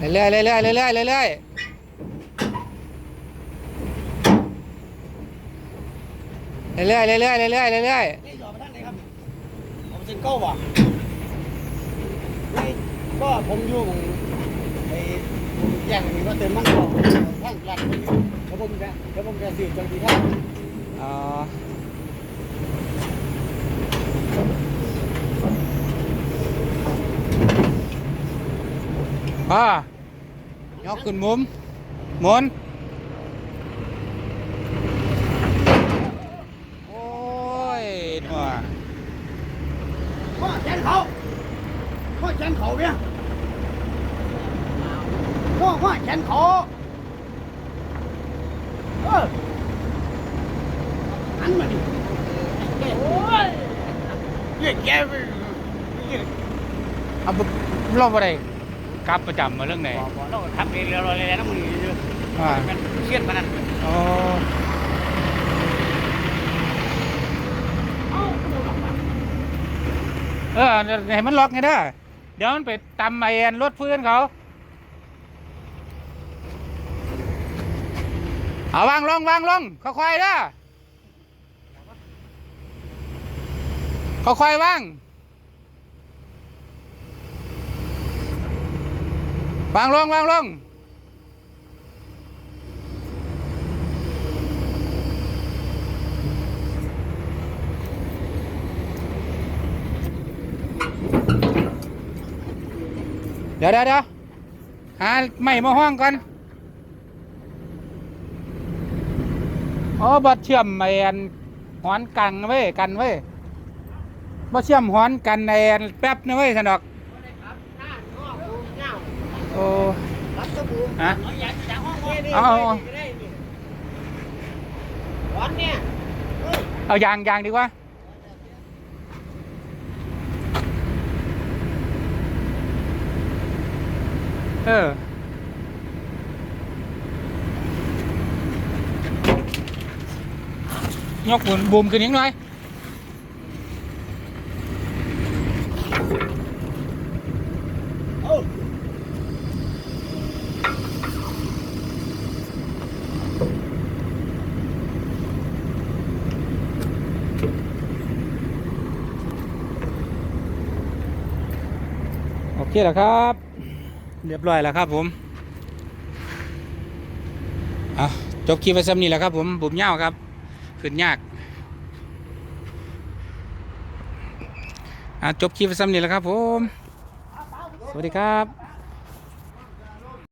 เรื่อยๆเรื่อยๆเรื่อยๆเรื่อยๆเรื่อยๆเรื่อยๆเรื่อยๆเรื่อยๆเรื่อยนี่หยอดไปทางไหนครับ ผมซิงเกิลบ่นี่ก็ผมอยู่ของไอ้แย่งมีว่าเติมมันก่อนท่านรัดผมอยู่แล้วผมจะแล้วผมจะสื่อจังที่ท่านๆอ๋อ อ่ายกขึ้นมุมหมุนโอ้ยหนัวพ่อแขนเขาพ่อแขนเกแกไปเรียกเอาบ่เราบ่ได้กลับประจำมาเรื่องไหนบอกบอกเราทำเองเรียบร้อยเลยนะมึงนี่เยอะอ่ามันเครียดมานั่นอ๋อเอ้าก็โดนออกมาเออให้มันล็อกไงเด้อเดี๋ยวมันไปตำไอ้อันรถเพื่อนเขา เอาวางลงวางลงค่อยๆเด้อค่อยๆวาง วางลงวางลงเดี๋ยวเดี๋ยวเดี๋ยวหาไม่มาห้องก่อนอ๋อบัดเชื่อมไอ้อันหอนกันไว้ยกันไว้ยบ่เชื่อมหอนกันไอ้อันแป๊บนะเว้ยสนอก โอ้ รับสบู่ ฮะเอาอยากจากห้องนี่นี่เอาเอาเอาได้นี่วันเนี่ยเฮ้ยเอายางยางดีกว่าเออยกบุนบูมขึ้นนิดหน่อย เคแล้วครับ เรียบร้อยแล้วครับผมจบคลิปไปซ้ำนี้แล้วครับผมบุมเง่าครับ ขึ้นยากอะจบคลิปไปซ้ำนี้แล้วครับผม สวัสดีครับ